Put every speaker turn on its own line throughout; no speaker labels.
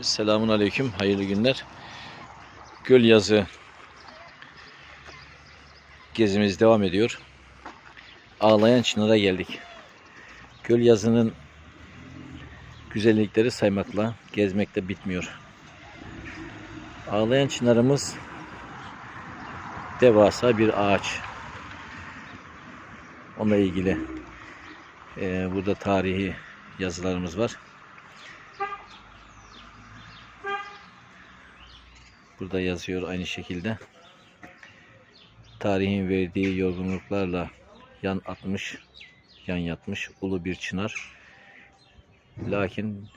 Selamun Aleyküm, hayırlı günler. Göl yazı gezimiz devam ediyor. Ağlayan Çınar'a geldik. Göl yazının güzellikleri saymakla, gezmekle bitmiyor. Ağlayan Çınar'ımız devasa bir ağaç. Onunla ilgili eee, burada tarihi yazılarımız var. Burada yazıyor aynı şekilde. Tarihin verdiği yorgunluklarla yan atmış, yan yatmış ulu bir çınar. Lakin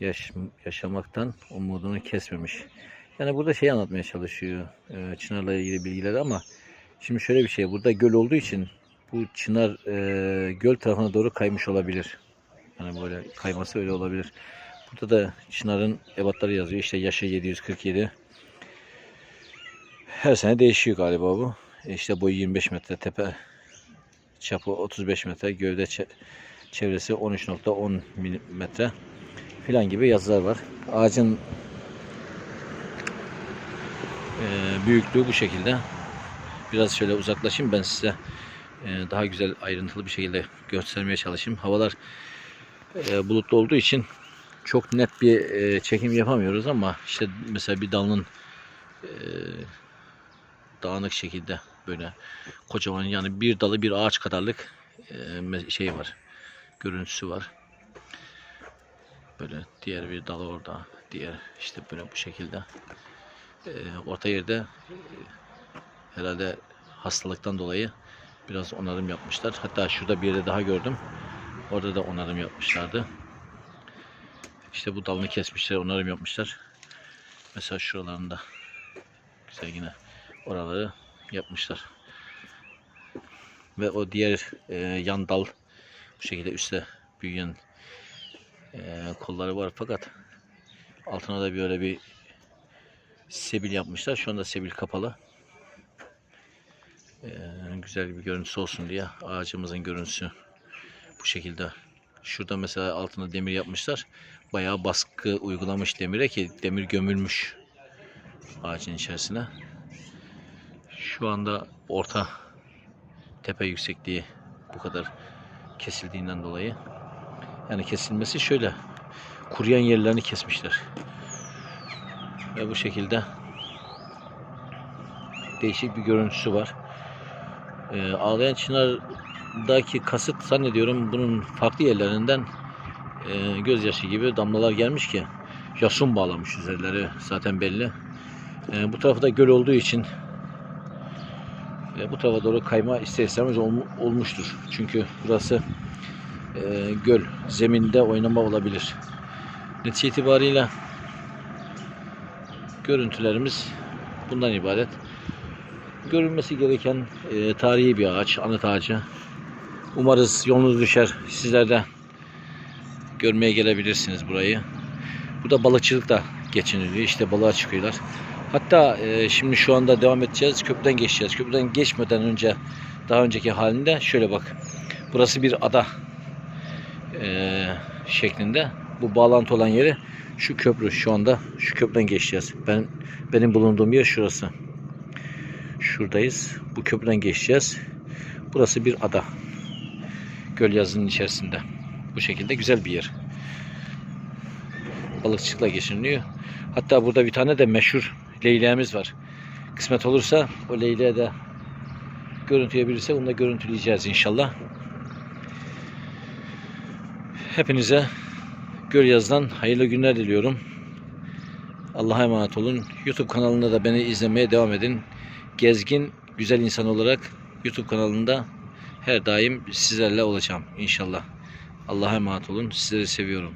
yaş, yaşamaktan umudunu kesmemiş. Yani burada şey anlatmaya çalışıyor e, çınarla ilgili bilgileri ama şimdi şöyle bir şey burada göl olduğu için bu çınar e, göl tarafına doğru kaymış olabilir. Hani böyle kayması öyle olabilir. Burada da Çınar'ın ebatları yazıyor. İşte yaşı 747. Her sene değişiyor galiba bu. E İşte boyu 25 metre, tepe çapı 35 metre, gövde çe- çevresi 13.10 milimetre filan gibi yazılar var. Ağacın e, büyüklüğü bu şekilde. Biraz şöyle uzaklaşayım ben size e, daha güzel ayrıntılı bir şekilde göstermeye çalışayım. Havalar bulutlu olduğu için çok net bir e, çekim yapamıyoruz ama işte mesela bir dalın e, dağınık şekilde böyle kocaman yani bir dalı bir ağaç kadarlık e, şey var görüntüsü var. Böyle diğer bir dal orada diğer işte böyle bu şekilde. E, orta yerde e, herhalde hastalıktan dolayı biraz onarım yapmışlar. Hatta şurada bir yerde daha gördüm. Orada da onarım yapmışlardı işte bu dalını kesmişler, onarım yapmışlar. Mesela şuralarında güzel yine oraları yapmışlar. Ve o diğer e, yan dal bu şekilde üstte büyüyen e, kolları var fakat altına da böyle bir sebil yapmışlar. Şu anda sebil kapalı. E, güzel bir görüntüsü olsun diye ağacımızın görüntüsü bu şekilde. Şurada mesela altına demir yapmışlar. Bayağı baskı uygulamış demire ki demir gömülmüş ağacın içerisine. Şu anda orta tepe yüksekliği bu kadar kesildiğinden dolayı. Yani kesilmesi şöyle. Kuruyan yerlerini kesmişler. Ve bu şekilde değişik bir görüntüsü var. Ee, Ağlayan Çınar'daki kasıt zannediyorum bunun farklı yerlerinden e, gözyaşı gibi damlalar gelmiş ki yasun bağlamış üzerleri zaten belli. E, bu tarafta göl olduğu için e, bu tarafa doğru kayma ister istemez olmu- olmuştur. Çünkü burası e, göl. Zeminde oynama olabilir. Netice itibariyle görüntülerimiz bundan ibaret. Görülmesi gereken e, tarihi bir ağaç, anıt ağacı. Umarız yolunuz düşer. Sizler de görmeye gelebilirsiniz burayı. Bu da balıkçılık da geçiniliyor. İşte balığa çıkıyorlar. Hatta e, şimdi şu anda devam edeceğiz. Köprüden geçeceğiz. Köprüden geçmeden önce daha önceki halinde şöyle bak. Burası bir ada e, şeklinde. Bu bağlantı olan yeri şu köprü şu anda şu köprüden geçeceğiz. Ben benim bulunduğum yer şurası. Şuradayız. Bu köprüden geçeceğiz. Burası bir ada. Göl yazının içerisinde. Bu şekilde güzel bir yer. Balıkçılıkla geçiniliyor. Hatta burada bir tane de meşhur leyleğimiz var. Kısmet olursa o leyleğe de görüntüleyebilirse onu da görüntüleyeceğiz inşallah. Hepinize Göl Yaz'dan hayırlı günler diliyorum. Allah'a emanet olun. YouTube kanalında da beni izlemeye devam edin. Gezgin Güzel insan olarak YouTube kanalında her daim sizlerle olacağım inşallah. Allah'a emanet olun. Sizleri seviyorum.